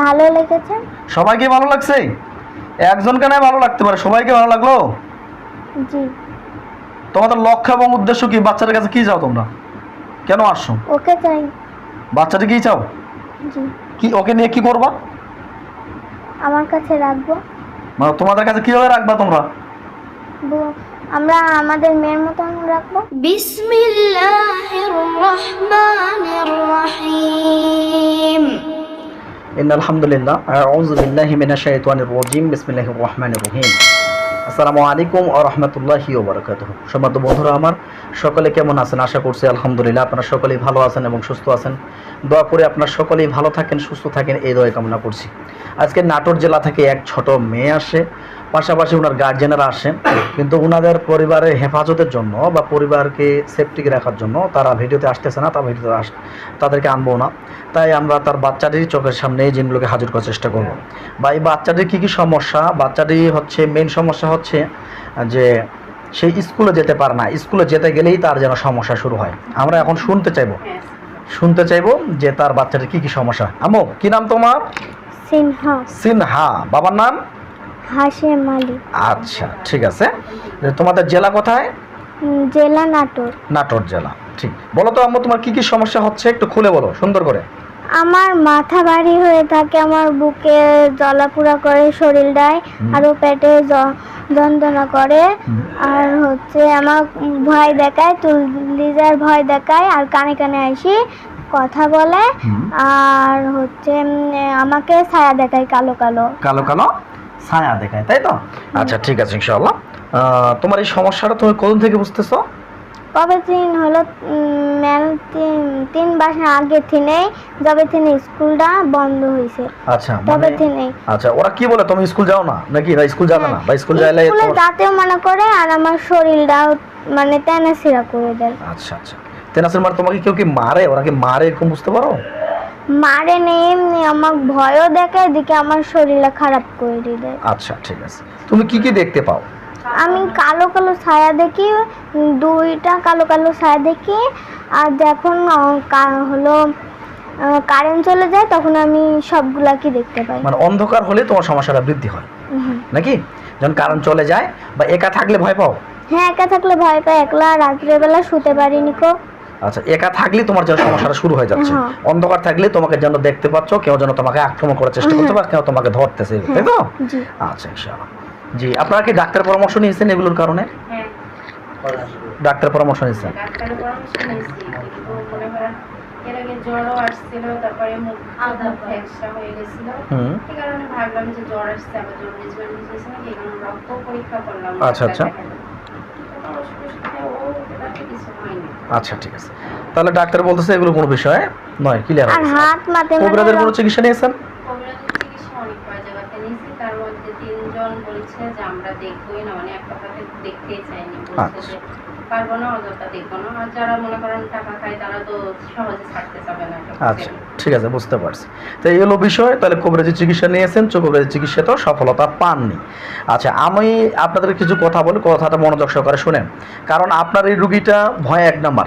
ভালো লেগেছে? সবাইকে ভালো লাগছে? একজন কেন ভালো লাগতে পারে সবাইকে ভালো লাগল? জি। তোমাদের লক্ষ্য এবং উদ্দেশ্য কি? বাচ্চাদের কাছে কি চাও তোমরা? কেন আসছো? ওকে চাই। বাচ্চাটা কি চাও? জি। কি ওকে নিয়ে কি করবা? আমার কাছে রাখব। মানে তোমাদের কাছে কীভাবে রাখবা তোমরা? আমরা আমাদের মেয়ের মতো রাখব। বিসমিল্লাহির রহমানির রহিম। ইন আলহামদুলিল্লাহ, আউযু বিল্লাহি মিনাশ শাইতানির রাজিম, বিসমিল্লাহির রহমানির রহিম। আসসালামু আলাইকুম ওয়া রহমতুল্লাহি ওয়া বারাকাতুহু। সম্মানিত বন্ধুরা আমার, সকলে কেমন আছেন? আশা করছি আলহামদুলিল্লাহ আপনারা সকলেই ভালো আছেন এবং সুস্থ আছেন। দোয়া করে আপনারা সকলেই ভালো থাকেন, সুস্থ থাকেন, এই দোয়া কামনা করছি। আজকে নাটোর জেলা থেকে এক ছোট মেয়ে আসে। পাশাপাশি ওনার গার্জেনেরা আসেন কিন্তু ওনাদের পরিবারের হেফাজতের জন্য বা পরিবারকে সেফটিকে রাখার জন্য তারা ভিডিওতে আসতেছে না তারা ভিডিওতে আস তাদেরকে আনব না। তাই আমরা তার বাচ্চাটির চোখের সামনে এই জিনিসগুলোকে হাজির করার চেষ্টা করব। বা এই বাচ্চাটির কী কী সমস্যা? বাচ্চাটি হচ্ছে মেন সমস্যা হচ্ছে যে সেই স্কুলে যেতে পারে না। স্কুলে যেতে গেলেই তার যেন সমস্যা শুরু হয়। আমরা এখন শুনতে চাইব। শুনতে চাইব যে তার বাচ্চাটির কী কী সমস্যা। আমো কি নাম তোমার? সিনহা। সিনহা। বাবার নাম? আলী আচ্ছা ঠিক আছে। তোমাদের জেলা কোথায়? জেলা নাটোর। নাটোর জেলা ঠিক। বলো তো আম্মু তোমার কি কি সমস্যা হচ্ছে? একটু খুলে বলো সুন্দর করে। আমার মাথা ভারী হয়ে থাকে আমার বুকে জ্বলাপুরা করে শরীরটায়। আরও পেটে যন্ত্রণা করে। আর হচ্ছে আমার ভয় দেখায় তুলিজার ভয় দেখায় আর কানে কানে আসি কথা বলে। আর হচ্ছে আমাকে ছায়া দেখায় কালো কালো। কালো কালো? ছায়া দেখায় তাই তো? আচ্ছা ঠিক আছে ইনশাআল্লাহ। তোমার এই সমস্যাটা তুমি কোন থেকে বুঝতেছো? কবে দিন হলো? ম্যাম তিন তিন বছর আগে থেকে যবে থেকে স্কুলটা বন্ধ হয়েছে আচ্ছা তবে মানে থেকে আচ্ছা ওরা কি বলে? তুমি স্কুল যাও না? নাকি না স্কুল যাবে না? বা স্কুল যাইলে স্কুলে যাতেও মনে করে আর আমার শরীরটাও মানে তেনা সিরা করে দেয়। আচ্ছা আচ্ছা। তেনাসের মার তোমাকে কেউ কি মারে? ওরা কি মারে এরকম বুঝতে পারো? মারে নেই এমনি আমার ভয়ও দেখে দিকে আমার শরীরটা খারাপ করে দিয়ে আচ্ছা ঠিক আছে। তুমি কি কি দেখতে পাও? আমি কালো কালো ছায়া দেখি দুইটা কালো কালো ছায়া দেখি আর যখন হলো কারেন্ট চলে যায় তখন আমি সবগুলাকে দেখতে পাই। মানে অন্ধকার হলে তোমার সমস্যাটা বৃদ্ধি হয়। নাকি? যখন কারণ চলে যায় বা একা থাকলে ভয় পাও? হ্যাঁ একা থাকলে ভয় পাই একলা রাত্রেবেলা শুতে পারিনি কো। আচ্ছা একা থাকলে তোমার যেন সমস্যাটা শুরু হয়ে যাচ্ছে। হ্যাঁ। অন্ধকার থাকলে তোমাকে যেন দেখতে পাচ্ছ কেউ যেন তোমাকে আক্রমণ করার চেষ্টা করতে পারে কেউ তোমাকে ধরতেছে তাই তো? জি। আচ্ছা ইনশাআল্লাহ। জি আপনারা কি ডাক্তার পরামর্শ নিয়েছেন এগুলোর কারণে? হ্যাঁ ডাক্তার পরামর্শ নিয়েছেন মনে এর আগে জ্বরও আসছিল তারপরে মুখ আধা ফ্যাকসা হয়ে গেছিল। হুম। এই কারণে ভাবলাম যে জ্বর আসছে আবার জন্ডিস জন্ডিস হয়েছে এই কারণে রক্ত পরীক্ষা করলাম। আচ্ছা, আচ্ছা। আচ্ছা ঠিক আছে। তাহলে ডাক্তার বলতেছে এগুলো কোনো বিষয় নয় ক্লিয়ার আর হাত মাথা কোবরাদের কোনো চিকিৎসা নিয়েছেন? কোবরাদের চিকিৎসা অনেক কয় জায়গাতে নিয়েছি তার মধ্যে তিনজন বলছে যে আমরা দেখবই না মানে এক কথাতে দেখতেই চাইনি। বলছে আচ্ছা। যে পারব না, অযথা দেখব না। আর যারা মনে করেন টাকা খায়, তারা তো সহজে ছাড়তে চাবে না আচ্ছা ঠিক আছে, বুঝতে পারছি। তো এই হলো বিষয়। তাহলে কবিরাজি চিকিৎসা নিয়েছেন, তো চিকিৎসা চিকিৎসাতেও সফলতা পাননি। আচ্ছা আমি আপনাদের কিছু কথা বলি, কথাটা মনোযোগ সহকারে শুনেন। কারণ আপনার এই রুগীটা ভয় এক নাম্বার।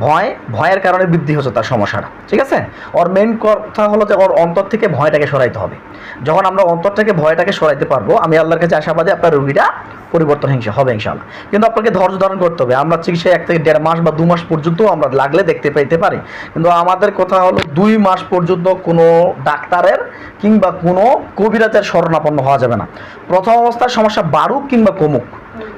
ভয়, ভয়ের কারণে বৃদ্ধি হচ্ছে তার সমস্যাটা, ঠিক আছে? ওর মেন কথা হলো যে ওর অন্তর থেকে ভয়টাকে সরাইতে হবে। যখন আমরা অন্তর থেকে ভয়টাকে সরাইতে পারব, আমি আল্লাহর কাছে আশাবাদী আপনার রুগীটা পরিবর্তন হিংসা হবে ইনশাআল্লাহ। কিন্তু আপনাকে ধৈর্য ধারণ করতে হবে। আমরা চিকিৎসা এক থেকে দেড় মাস বা দু মাস পর্যন্ত আমরা লাগলে দেখতে পেতে পারি। কিন্তু আমাদের কথা হলো দুই মাস পর্যন্ত কোনো ডাক্তারের কিংবা কোনো কবিরাজের শরণাপন্ন হওয়া যাবে না। প্রথম অবস্থায় সমস্যা বাড়ুক কিংবা কমুক।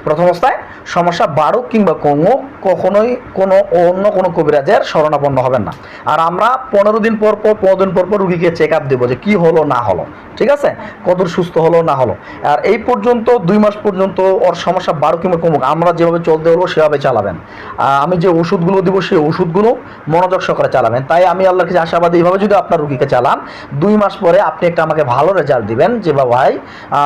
প্রথম অবস্থায় সমস্যা বাড়ুক কিংবা কমুক কখনোই কোনো অন্য কোনো কবিরাজের শরণাপন্ন হবেন না। আর আমরা পনেরো দিন পর পর, পনেরো দিন পর পর রুগীকে চেক আপ দেবো যে কী হলো, না হলো। ঠিক আছে? কত সুস্থ হলো, না হলো। আর এই পর্যন্ত, দুই মাস পর্যন্ত ওর সমস্যা বাড়ুক কিংবা কমুক, আমরা যেভাবে চলতে হলো সেভাবে চালাবেন। আমি যে ওষুধগুলো দিব সেই ওষুধগুলো মনোযোগ সহকারে চালাবেন। তাই আমি আল্লাহর কাছে আশাবাদী, এইভাবে যদি আপনার রুগীকে চালান, দুই মাস পরে আপনি একটা আমাকে ভালো রেজাল্ট দিবেন যে বা ভাই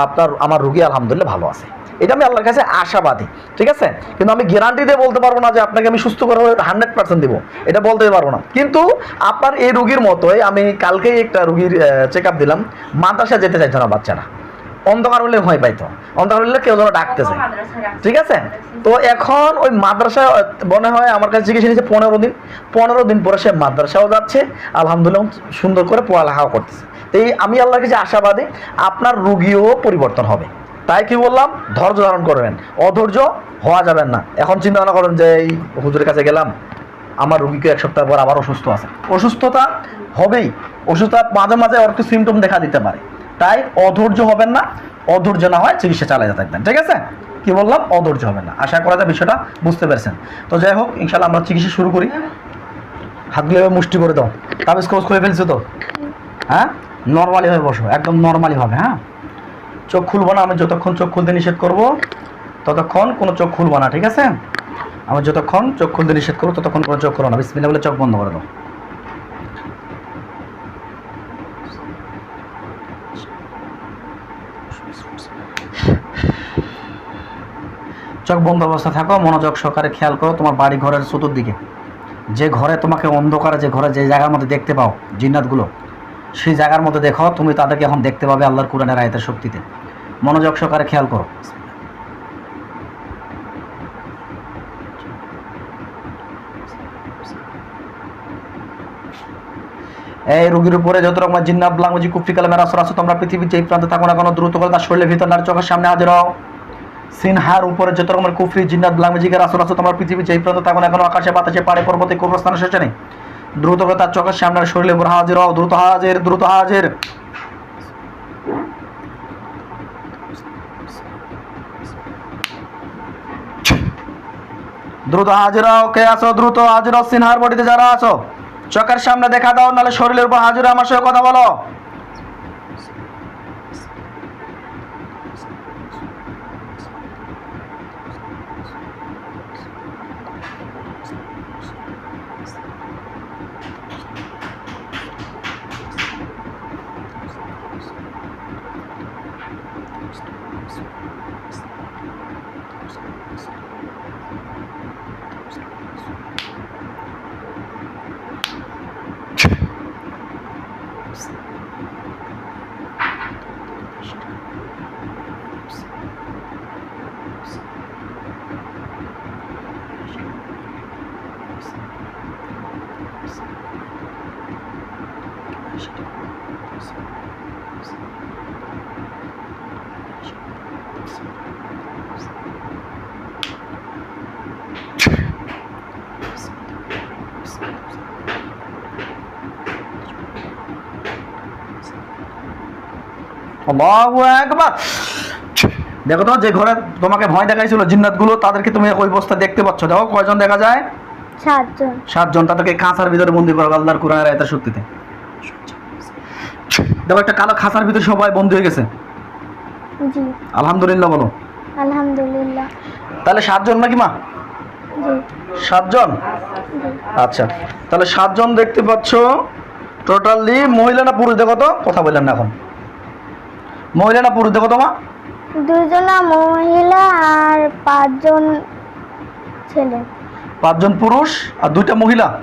আপনার, আমার রুগী আলহামদুলিল্লাহ ভালো আছে। এটা আমি আল্লাহর কাছে আশাবাদী, ঠিক আছে? কিন্তু আমি গ্যারান্টি দিয়ে বলতে পারব না যে আপনাকে আমি সুস্থ করে হান্ড্রেড পার্সেন্ট দিব। এটা বলতে পারব না। কিন্তু আপনার এই রুগীর মতোই আমি কালকেই একটা রুগীর চেক আপ দিলাম। মাদ্রাসা যেতে চাইতো না বাচ্চারা। অন্ধকার হলে ভয় পাইতো। অন্ধকার হলে কেউ যেন ডাকতেছে। ঠিক আছে? তো এখন ওই মাদ্রাসা, মনে হয় আমার কাছে চিকিৎসা নিয়েছে পনেরো দিন। পনেরো দিন পরে সে মাদ্রাসাও যাচ্ছে। আলহামদুলিল্লাহ সুন্দর করে পড়ালেখাও করতেছে। তো এই আমি আল্লাহর কাছে আশাবাদী, আপনার রুগীও পরিবর্তন হবে। তাই কি বললাম? ধৈর্য ধারণ করবেন। অধৈর্য হওয়া যাবেন না। এখন চিন্তা ভাবনা করেন যে এই হুজুরের কাছে গেলাম, আমার রুগীকে এক সপ্তাহ পর আবার অসুস্থ আছে। অসুস্থতা হবেই। অসুস্থতা মাঝে মাঝে ওর একটু সিমটম দেখা দিতে পারে। তাই অধৈর্য হবেন না। অধৈর্য না হয় চিকিৎসা চালাতে থাকবেন, ঠিক আছে? কি বললাম? অধৈর্য হবেন না। আশা করা যায় বিষয়টা বুঝতে পেরেছেন। তো যাই হোক ইনশাল্লাহ আমরা চিকিৎসা শুরু করি। হাতগুলো মুষ্টি করে দাও। কাগজ ক্লোজ করে ফেলছো তো? হ্যাঁ? নর্মালি হয়ে বসো। একদম নর্মালি হবে হ্যাঁ? চোখ খুলবো না, আমি যতক্ষণ চোখ খুলতে নিষেধ করব, ততক্ষণ কোনো চোখ খুলবো না, ঠিক আছে? আমি যতক্ষণ চোখ খুলতে নিষেধ করব, ততক্ষণ কোনো চোখ করো না। বিসমিল্লাহ বলে চোখ বন্ধ করে দাও। চোখ বন্ধ অবস্থা থাকো, মনোযোগ সহকারে খেয়াল করো তোমার বাড়ি ঘরের চতুর্দিকে। যে ঘরে তোমাকে অন্ধকারে, যে ঘরে যে জায়গার মধ্যে দেখতে পাও জিন্নাতগুলো, সেই জায়গার মধ্যে দেখো, তুমি তাদেরকে এখন দেখতে পাবে আল্লাহর কোরআনের আয়তের শক্তিতে। মনোযোগ সহকারে খেয়াল করো। এই রোগীর উপরে যত রকম জিন্নাত লাঙ্গুজি কুফরি কালামের আসর আছে, তোমরা পৃথিবীর যে প্রান্তে থাকো না কোনো, দ্রুত করে তার শরীরের ভিতর নার চোখের সামনে হাজির হও। সিনহার উপরে যত রকমের কুফরি জিন্নাত লাঙ্গুজিকের আসর আছে, তোমরা পৃথিবীর যে প্রান্তে থাকো না কোনো, আকাশে, বাতাসে পাড়ে পর্বতে কোনো স্থানে শেষে নেই দ্রুত করে তার চোখের সামনে শরীরের উপর হাজির হও, দ্রুত হাজির দ্রুত হাজির। দ্রুত হাজির হও, কে আছো? দ্রুত হাজির সিনহার বডিতে যারা আছো। চোখের সামনে দেখা দাও, নাহলে শরীরের উপর হাজিরা আমার সঙ্গে কথা বলো। আকবার। দেখো তো যে ঘরে তোমাকে ভয় দেখাইছিল জিন্নাতগুলো তাদেরকে তুমি ওই অবস্থা দেখতে পাচ্ছ। দেখো কয়জন দেখা যায়? সাতজন। সাতজন তাদেরকে খাঁচার ভিতরে বন্দি করা আল্লাহর কোরআনের আয়াতের শক্তিতে দেখো একটা কালো খাঁচার ভিতরে সবাই বন্দি হয়ে গেছে। জি। আলহামদুলিল্লাহ বলো। আলহামদুলিল্লাহ। তাহলে সাতজন নাকি মা? সাতজন? আচ্ছা তাহলে সাতজন দেখতে পাচ্ছ টোটালি মহিলা না পুরুষ? দেখো তো কথা বললাম না এখন। মহিলা না পুরুষ? দেখো তো মা। দুজনা মহিলা আর পাঁচজন ছেলে। পাঁচজন পুরুষ আর দুইটা মহিলা?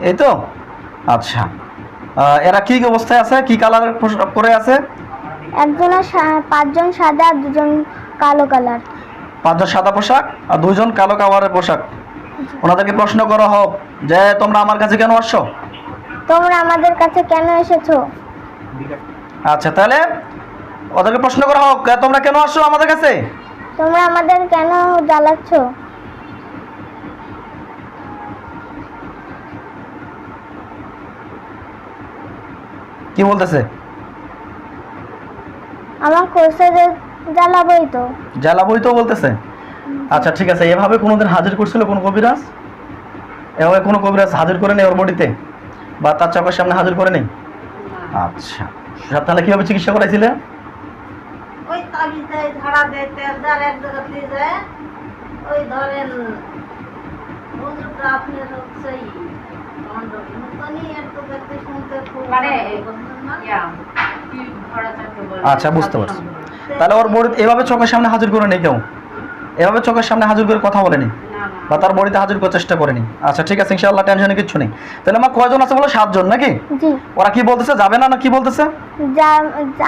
এই তো? আচ্ছা। এরা কি অবস্থায় আছে? কি কালার করে আছে? একজনের সা- পাঁচজন সাদা আর দুজন কালো কালার। পাঁচজন সাদা পোশাক আর দুইজন কালো কালারের পোশাক। ওনাদেরকে প্রশ্ন করা হোক যে তোমরা আমার কাছে কেন আসছো? তোমরা আমাদের কাছে কেন এসেছ? আচ্ছা তাহলে ওদেরকে প্রশ্ন করা হোক তোমরা কেন আসছো আমাদের কাছে? তোমরা আমাদের কেন জ্বালাচ্ছ? কি বলতেছে? আমার কোর্সে যে জ্বালাবই তো। জ্বালাবই তো বলতেছে। আচ্ছা ঠিক আছে এভাবে কোনোদিন হাজির করছিল কোন কবিরাজ? এভাবে কোনো কবিরাজ হাজির করে নেই ওর বডিতে? বা তার চোখের সামনে হাজির করে নেই? আচ্ছা। তাহলে কীভাবে চিকিৎসা করাইছিলে? ওই তাবিজ দেয় ঝাড়া দেয় তেল দেয় এক জায়গা দিয়ে। যায় ওই ধরেন হুজুরটা আপনার হচ্ছে মানে? আচ্ছা বুঝতে পারছি। তাহলে ওর বোর্ড এভাবে চোখের সামনে হাজির করে নেই কেউ? এভাবে চোখের সামনে হাজির করে কথা বলেনি। বা তার বডিতে হাজির করার চেষ্টা করেনি আচ্ছা ঠিক আছে ইনশাআল্লাহ টেনশনে কিচ্ছু নেই। তাহলে আমার কয়জন আছে বলো? সাতজন নাকি? জি। ওরা কি বলতেছে? যাবে না না কি বলতেছে?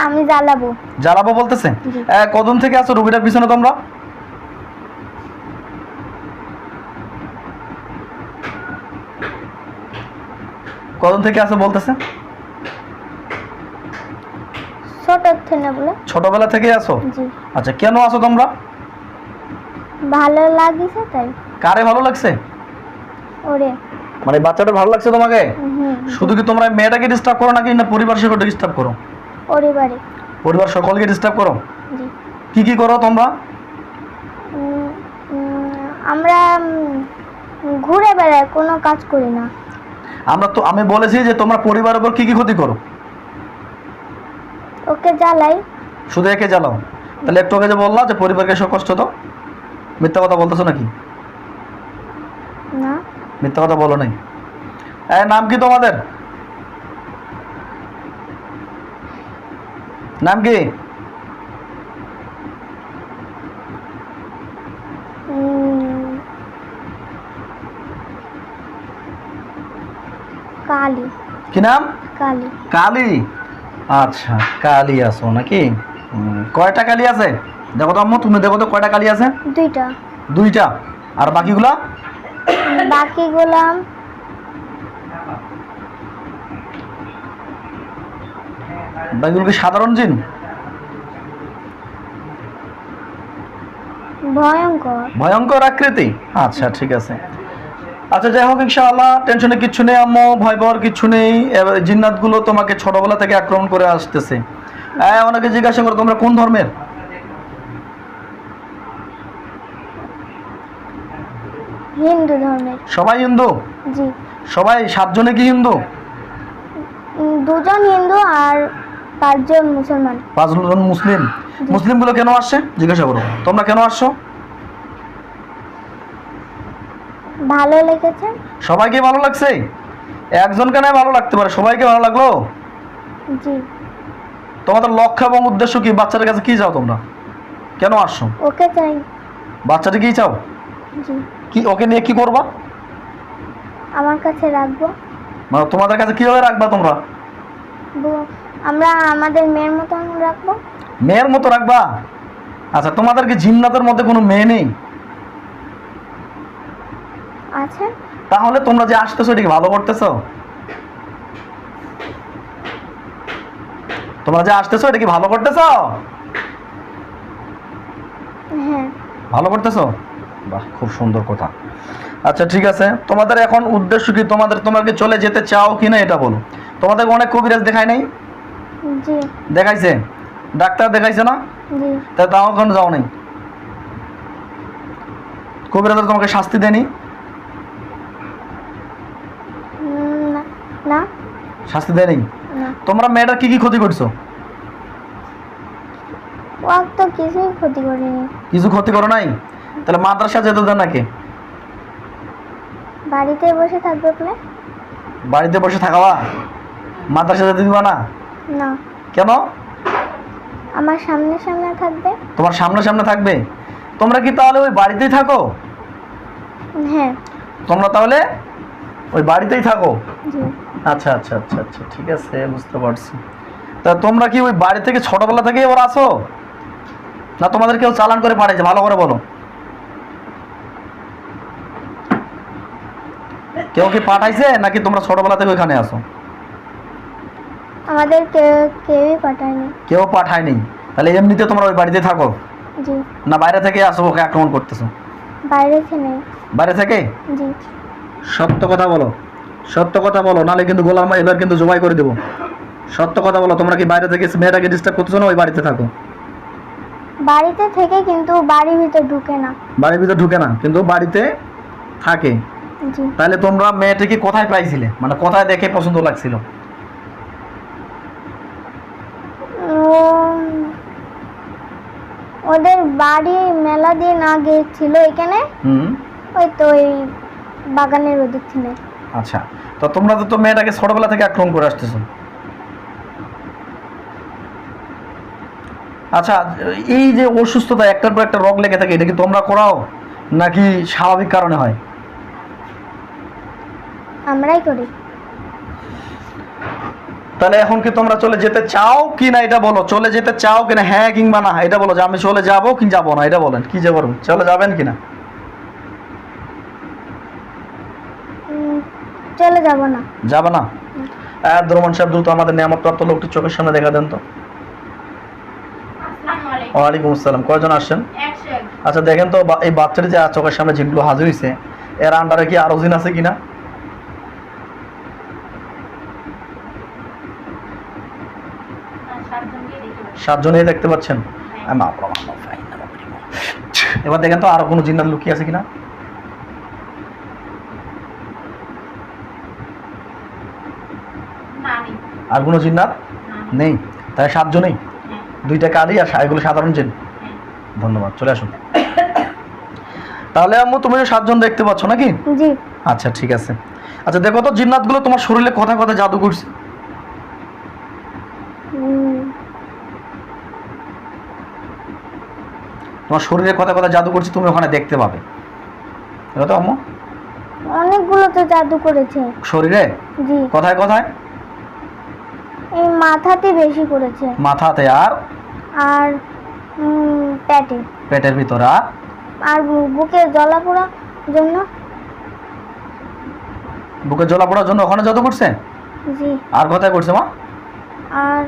আমি জ্বালাবো। জ্বালাবো বলতেছে? কদম থেকে আছো রুগীটার পিছনে তোমরা? কদম থেকে আছো বলতেছে? ছোট থেকে বলে। ছোটবেলা থেকে আসো আচ্ছা কেন আসো তোমরা? ভালো লাগিছে তাই। কারে ভালো লাগছে? ওরে। মানে বাচ্চাটা ভালো লাগছে তোমাকে? শুধু কি তোমরা মেয়েটাকে ডিস্টার্ব করো নাকি না পরিবার সকলকে ডিস্টার্ব করো? ওরে বাড়ি পরিবার সকলকে ডিস্টার্ব করো? জি। কি কি করো তোমরা? আমরা ঘুরে বেড়াই কোনো কাজ করি না। আমরা তো আমি বলেছি যে তোমরা পরিবারের উপর কি কি ক্ষতি করো? ওকে জ্বালাই। শুধু একে জ্বালাও। তাহলে একটু আগে যে বললাম যে পরিবারকে এসব কষ্ট দাও। মিথ্যা কথা বলতেছো নাকি? না। মিথ্যা কথা বলো নাই। নাম কি তোমাদের? নাম কি? কালী। কি নাম? কালী। কালী? আচ্ছা কালী আছো নাকি? কয়টা কালী আছে? দেখো তো আম্মু তুমি দেখো তো কয়টা কালী আছে? দুইটা। দুইটা। আর বাকিগুলা? বাকিগুলা বাকিগুলো কি সাধারণ জিন? ভয়ঙ্কর। ভয়ঙ্কর আকৃতি। আচ্ছা ঠিক আছে। আচ্ছা যাই হোক ইনশাআল্লাহ টেনশনে কিছু নেই আম্মু ভয় পাওয়ার কিছু নেই জিন্নাতগুলো তোমাকে ছোটবেলা থেকে আক্রমণ করে আসতেছে। হ্যাঁ ওনাকে জিজ্ঞাসা করো তোমরা কোন ধর্মের? হিন্দু ধর্মের। সবাই হিন্দু? জি। সবাই সাতজনে কি হিন্দু? দুজন হিন্দু আর পাঁচজন মুসলমান। পাঁচজন মুসলিম। মুসলিমগুলো কেন আসছে? জিজ্ঞাসা করো। তোমরা কেন আসছো? ভালো লেগেছে? সবাইকে ভালো লাগছে? একজন কেন ভালো লাগতে পারে? সবাইকে ভালো লাগল? জি। তোমাদের লক্ষ্য এবং উদ্দেশ্য কি? বাচ্চাদের কাছে কি চাও তোমরা? কেন আসছো? ওকে চাই। বাচ্চাটা কি চাও? জি। কি ওকে নিয়ে কি করবা? আমার কাছে রাখব। মানে তোমাদের কাছে কীভাবে রাখবা তোমরা? আমরা আমাদের মেয়ের মতন রাখব। মেয়ের মতো রাখবা? আচ্ছা তোমাদের কি জিন্নাতের মধ্যে কোনো মেয়ে নেই? আছে। তাহলে তোমরা যে আসতেছো এটা কি ভালো করতেছো? তোমরা যে আসতেছো এটা কি ভালো করতেছো? হ্যাঁ। ভালো করতেছো? বাহ খুব সুন্দর কথা। আচ্ছা ঠিক আছে। তোমাদের এখন উদ্দেশ্য কি? তোমাদের তোমরা কি চলে যেতে চাও কি না এটা বলো। তোমাদের অনেক কবিরাজ দেখায় নাই? দেখাইছে? ডাক্তার দেখাইছে না? জি। তা তাও কেন যাও নাই? কবিরাজ তোমাকে শাস্তি দেয়নি? না শাস্তি দেয়নি? তোমরা মেয়েটার কি কি ক্ষতি করছ? ও ক্ষতি করিনি। কিছু ক্ষতি করো নাই? তাহলে মাদ্রাসা যেতে দেন নাকি? বাড়িতে বসে থাকবে আপনি? বাড়িতে বসে থাকাবা? মাদ্রাসা যেতে দিবা না? না। কেন? আমার সামনে সামনে থাকবে। তোমার সামনে সামনে থাকবে? তোমরা কি তাহলে ওই বাড়িতেই থাকো? হ্যাঁ। তোমরা তাহলে ওই বাড়িতেই থাকো? জি। আচ্ছা আচ্ছা আচ্ছা আচ্ছা ঠিক আছে বুঝতে পারছি। তা তোমরা কি ওই বাড়ি থেকে ছোটবেলা থেকেই ওরা আসো না তোমাদের কেউ চালান করে পাঠিয়েছে ভালো করে বলো। কেউ কি পাঠাইছে নাকি তোমরা ছোটবেলা থেকে ওইখানে আসো আমাদের কেউ কেউই পাঠায়নি। কেউ পাঠায়নি। তাহলে এমনিতে তোমরা ওই বাড়িতে থাকো? জি। না বাইরে থেকে আসো ওকে আক্রমণ করতেছো? বাইরে থেকে বাইরে থেকে? জি। সত্য কথা বলো। সত্য কথা বলো নাহলে কিন্তু গোলাম এবার কিন্তু জবাই করে দেবো। সত্য কথা বলো তোমরা কি বাইরে থেকে মেয়েটাকে ডিস্টার্ব করতেছো না ওই বাড়িতে থাকো? বাড়িতে থেকে কিন্তু বাড়ির ভিতর ঢুকে না। বাড়ির ভিতরে ঢুকে না কিন্তু বাড়িতে থাকে। তাহলে তোমরা মেয়েটিকে কোথায় পাইছিলে? মানে কোথায় দেখে পছন্দ লাগছিল? ওদের বাড়ি মেলা দিন আগে ছিল এখানে। হুম। ওই তো ওই বাগানের ওদিক ছিল আচ্ছা। তো তোমরা তো তো মেয়েটাকে ছোটবেলা থেকে আক্রমণ করে আসতেছো। আচ্ছা এই যে অসুস্থতা একটার পর একটা রোগ লেগে থাকে এটা কি তোমরা করাও? নাকি স্বাভাবিক কারণে হয়? আমরাই করি। তাহলে এখন কি তোমরা চলে যেতে চাও কি না এটা বলো? চলে যেতে চাও কিনা? হ্যাঁ কিংবা না? এটা বলো যে আমি চলে যাব কি যাব না? এটা বলেন কি যে বলুন? চলে যাবেন কিনা? চলে যাব না। যাবে না? রহমান সাহেব দ্রুত আমাদের নিয়ামত প্রাপ্ত লোকটি চোখের সামনে দেখা দেন তো। ওয়ালাইকুম আসসালাম। কয়জন আসছেন? আচ্ছা দেখেন তো এই বাচ্চাটি যে চোখের সামনে জিনগুলো হাজির হয়েছে এর আন্ডারে কি আরও জিন আছে কিনা সাতজনকে দেখতে পাচ্ছি সাতজনেই দেখতে পাচ্ছেন। এবার দেখেন তো আরও কোনো জিন্নাত লুকিয়ে আছে কিনা? আর কোনো জিন্নাত নেই। তাই সাতজনেই? হ্যাঁ। দুইটা কালি আর এগুলো সাধারণ জিন? হ্যাঁ। ধন্যবাদ চলে আসুন। তাহলে আম্মু তুমি সাতজন দেখতে পাচ্ছ নাকি? আচ্ছা ঠিক আছে। আচ্ছা দেখো তো জিন্নাতগুলো তোমার শরীরে কথা কথা জাদু করছে? তোমার শরীরে কথা কথা জাদু করছে তুমি ওখানে দেখতে পাবে। তো আম্মু। অনেকগুলো তো জাদু করেছে। শরীরে? জি। কথায় কথায়? এই মাথাতে বেশি করেছে। মাথাতে আর? আর পেটে। পেটের ভিতরে আর? আর বুকে জ্বলা পোড়া জন্য। বুকে জ্বলা পড়ার জন্য ওখানে জাদু করছে? জি। আর কথায় করছে মা? আর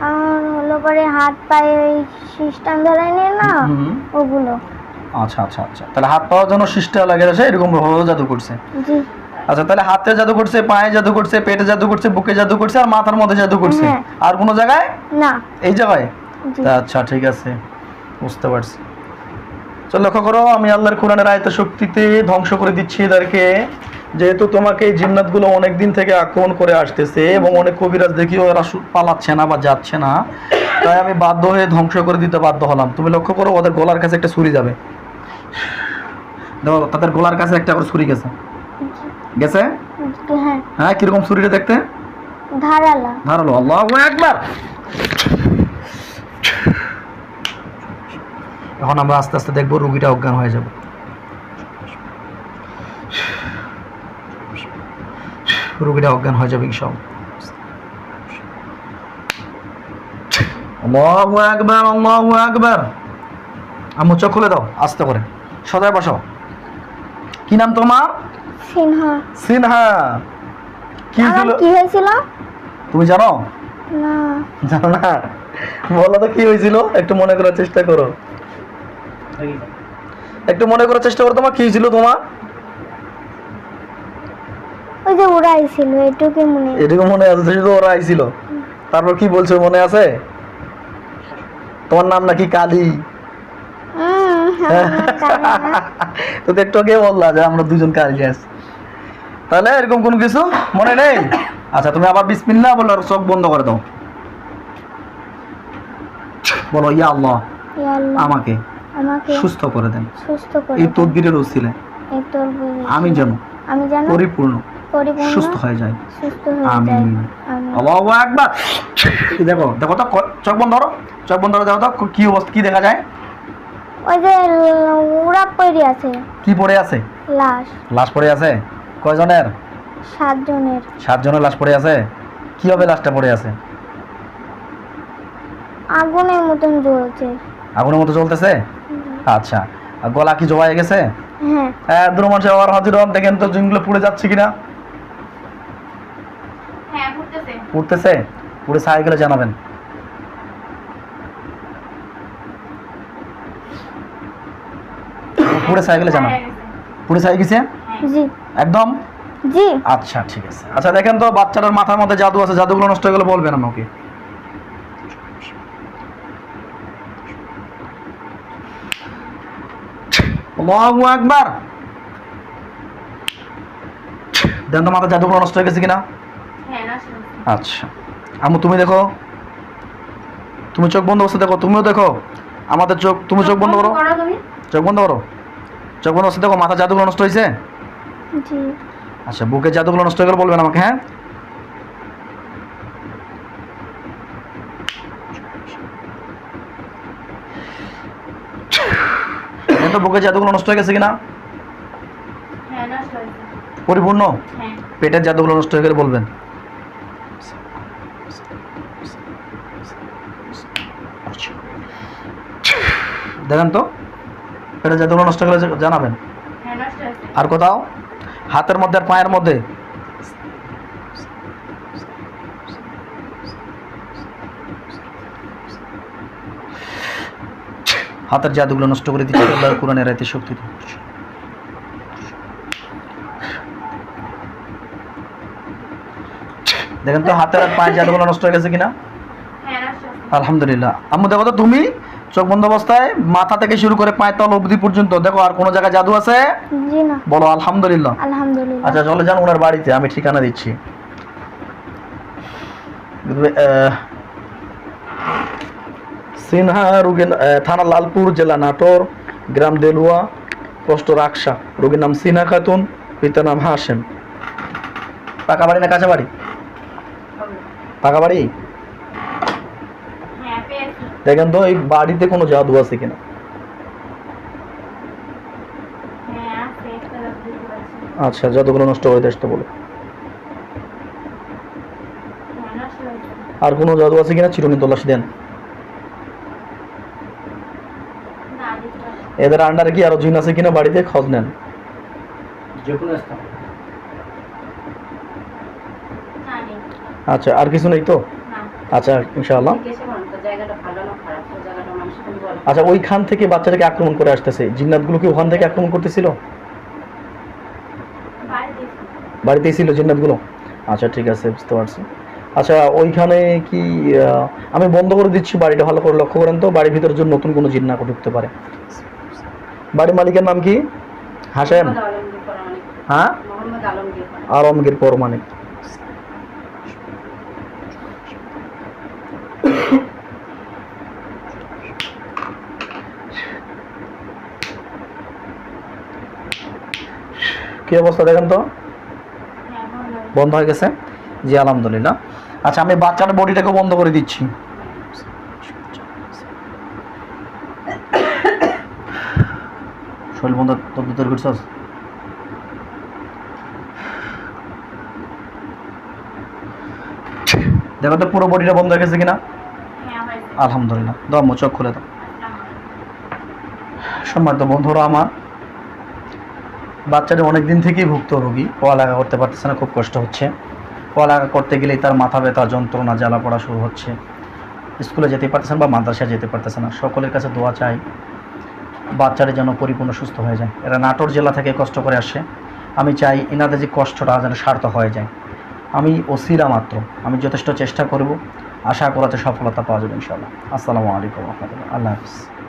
আর পরে হাত পায়ে ওই সিস্টেম ধরাই নিয়ে না ওগুলো। আচ্ছা আচ্ছা আচ্ছা। তাহলে হাত পাওয়ার জন্য সিস্টেম লাগে গেছে এরকম ভাবে জাদু করছে। জি। আচ্ছা তাহলে হাতে জাদু করছে পায়ে জাদু করছে পেটে জাদু করছে বুকে জাদু করছে আর মাথার মধ্যে জাদু করছে। হ্যাঁ। আর কোনো জায়গায়? না। এই জায়গায়? আচ্ছা ঠিক আছে। বুঝতে পারছি। চল লক্ষ্য করো আমি আল্লাহর কোরআনের আয়ত শক্তিতে ধ্বংস করে দিচ্ছি এদেরকে। যেহেতু তোমাকে এই জিন্নাতগুলো অনেক দিন থেকে আক্রমণ করে আসতেছে এবং অনেক কবিরাজ দেখিও এরা পালাচ্ছে না বা যাচ্ছে না তাই আমি বাধ্য হয়ে ধ্বংস করে দিতে বাধ্য হলাম। তুমি লক্ষ্য করো ওদের গলার কাছে একটা ছুরি যাবে। দেখো তাদের গলার কাছে একটা করে ছুরি গেছে। গেছে? হ্যাঁ। হ্যাঁ কীরকম ছুরিটা দেখতে? ধারালা। ধারালো আল্লাহ একবার এখন আমরা আস্তে আস্তে দেখব রুগীটা অজ্ঞান হয়ে যাবে। রুগীটা অজ্ঞান হয়ে যাবে সব আল্লাহু আকবার আল্লাহু আকবার। আম্মু চোখ খুলে দাও আস্তে করে। সদায় বসো। কি নাম তোমার? সিনহা। সিনহা। কি হয়েছিল? তুমি জানো? না। জানো না? বলো তো কি হয়েছিল? একটু মনে করার চেষ্টা করো। একটু মনে করার চেষ্টা করো তোমার কি হয়েছিল তোমার? ওই যে উড়াইছিল এটুকু মনে এটুকু মনে আছে শুধু ওরা আইছিল। তারপর কি বলছো মনে আছে? তোমার নাম নাকি কালী? কালিমা। তো একটু আগে বললা যে আমরা দুজন কালী আছি। তাহলে এরকম কোনো কিছু মনে নেই? আচ্ছা তুমি আবার বিসমিল্লাহ বলো আর চোখ বন্ধ করে দাও। বলো ইয়া আল্লাহ আমাকে সুস্থ করে দেন। এই। তদবিরের ওসিলে। আমি যেন আমি জানো? পরিপূর্ণ পরিপূর্ণ। সুস্থ হয়ে যায়। আমিন। আমিন। আল্লাহু আকবার। দেখো দেখো তো চোখ বন্ধ করো চোখ বন্ধ করো দেখো তো কি অবস্থা কি দেখা যায়? ওই যে পড়ে আছে। কি পড়ে আছে? লাশ। লাশ পড়ে আছে? কয়জনের? সাতজনের। সাতজনের লাশ পড়ে আছে? কি হবে লাশটা পড়ে আছে? আগুনের মতন জ্বলছে। আগুনের মতো চলতেছে আচ্ছা। আর গলা কি জবাই গেছে? হ্যাঁ। হ্যাঁ দুটো মানুষের আবার হাজির হন দেখেন তো জিনগুলো পুড়ে যাচ্ছে কিনা হ্যাঁ ঘুরতেছে পুড়তেছে পুড়ে গেলে জানাবেন। পুড়ে ছাই গেলে জানাবেন হয়ে গেছে। গেছে একদম? জি। আচ্ছা ঠিক আছে। আচ্ছা দেখেন তো বাচ্চাটার মাথার মধ্যে জাদু আছে জাদুগুলো নষ্ট হয়ে গেলে বলবেন আমাকে। আল্লাহু আকবার। দেন তো মাথার জাদুগুলো নষ্ট হয়ে গেছে কিনা? হ্যাঁ আচ্ছা। আমু তুমি দেখো। তুমি চোখ বন্ধ অবস্থা দেখো তুমিও দেখো। আমাদের চোখ তুমি চোখ বন্ধ করো। চোখ বন্ধ করো চোখ বন্ধ অবস্থা দেখো মাথা জাদুগুলো নষ্ট হয়েছে? আচ্ছা বুকের জাদুগুলো নষ্ট হয়ে গেলে বলবেন আমাকে হ্যাঁ? তো বুকের জাদুগুলো নষ্ট হয়ে গেছে কিনা? হ্যাঁ পরিপূর্ণ? হ্যাঁ। পেটের জাদুগুলো নষ্ট হয়ে গেলে বলবেন। দেখেন তো পেটের জাদুগুলো নষ্ট করে জানাবেন। হ্যাঁ আর কোথাও? হাতের মধ্যে আর পায়ের মধ্যে? হাতের জাদুগুলো নষ্ট করে দিচ্ছে আল্লাহ কোরআনের রাইতে শক্তি দেখেন তো হাতের আর পায়ের জাদুগুলো নষ্ট হয়ে গেছে কিনা? হ্যাঁ আলহামদুলিল্লাহ। আম্মু দেখো তো তুমি চোখ বন্ধ অবস্থায় মাথা থেকে শুরু করে পায়ের তল অবধি পর্যন্ত দেখো আর কোনো জায়গায় জাদু আছে? জি না। বলো আলহামদুলিল্লাহ। আলহামদুলিল্লাহ। আচ্ছা চলে যান ওনার বাড়িতে আমি ঠিকানা দিচ্ছি। সিনহা রুগীর থানা লালপুর জেলা নাটোর গ্রাম দেলুয়া পোস্ট রাকসা। রুগীর নাম সিনহা খাতুন পিতার নাম হাসেম পাকা বাড়ি না কাঁচা বাড়ি? পাকা বাড়ি? দেখেন তো এই বাড়িতে কোনো জাদু আছে কিনা? হ্যাঁ আচ্ছা জাদুগুলো নষ্ট করে দেশটা বলো। হ্যাঁ আর কোনো জাদু আছে কিনা? চিরুনি তল্লাশি দেন। এদের আন্ডারে কি আরও জিন আছে কিনা বাড়িতে? খোঁজ নেন। আচ্ছা আর কিছু নেই তো? আচ্ছা ইনশাআল্লাহ। জায়গাটা ভালো না খারাপ জায়গাটা মানুষ কিন্তু বলে আচ্ছা ওইখান থেকে বাচ্চাটাকে আক্রমণ করে আসতেছে। জিন্নাতগুলো কি ওখান থেকে আক্রমণ করতেছিল? বাড়িতেই ছিল। জিন্নাতগুলো? আচ্ছা ঠিক আছে বুঝতে পারছি। আচ্ছা ওইখানে কি আমি বন্ধ করে দিচ্ছি বাড়িটা ভালো করে লক্ষ্য করেন তো। বাড়ির ভিতরে জন্য নতুন কোনো জিন্না ঢুকতে পারে। বাড়ির মালিকের নাম কি? হাসেম হ্যাঁ? আলমগীর পরামানিক কি অবস্থা দেখেন তো? বন্ধ হয়ে গেছে? জি, আলহামদুলিল্লাহ। আচ্ছা আমি বাচ্চার বডিটাকে বন্ধ করে দিচ্ছি। শরীর বন্ধ তোর ভিতরে করছস দেখো তো, পুরো বডিটা বন্ধ হয়ে গেছে কিনা? আলহামদুলিল্লাহ। দম চোখ খুলে দাও। সম্মানিত বন্ধুরা, আমার বাচ্চাটা অনেক দিন থেকেই ভুক্তভোগী পড়ালেখা করতে পারতেছে না, খুব কষ্ট হচ্ছে। পড়ালেখা করতে গেলেই তার মাথা ব্যথা, যন্ত্রণা জ্বালা পড়া শুরু হচ্ছে। স্কুলে যেতে পারতেছে না বা মাদ্রাসায় যেতে পারতেছে না। সকলের কাছে দোয়া চাই, বাচ্চারা যেন পরিপূর্ণ সুস্থ হয়ে যায়। এরা নাটোর জেলা থেকে কষ্ট করে আসে। আমি চাই এনাদের যে কষ্টটা যেন সার্থক হয়ে যায়। আমি ওসিরা মাত্র। আমি যথেষ্ট চেষ্টা করব। আশা করাতে সফলতা পাওয়া যাবে ইনশাআল্লাহ। আসসালামু আলাইকুম রহমতুল্লাহ। আল্লাহ হাফিজ।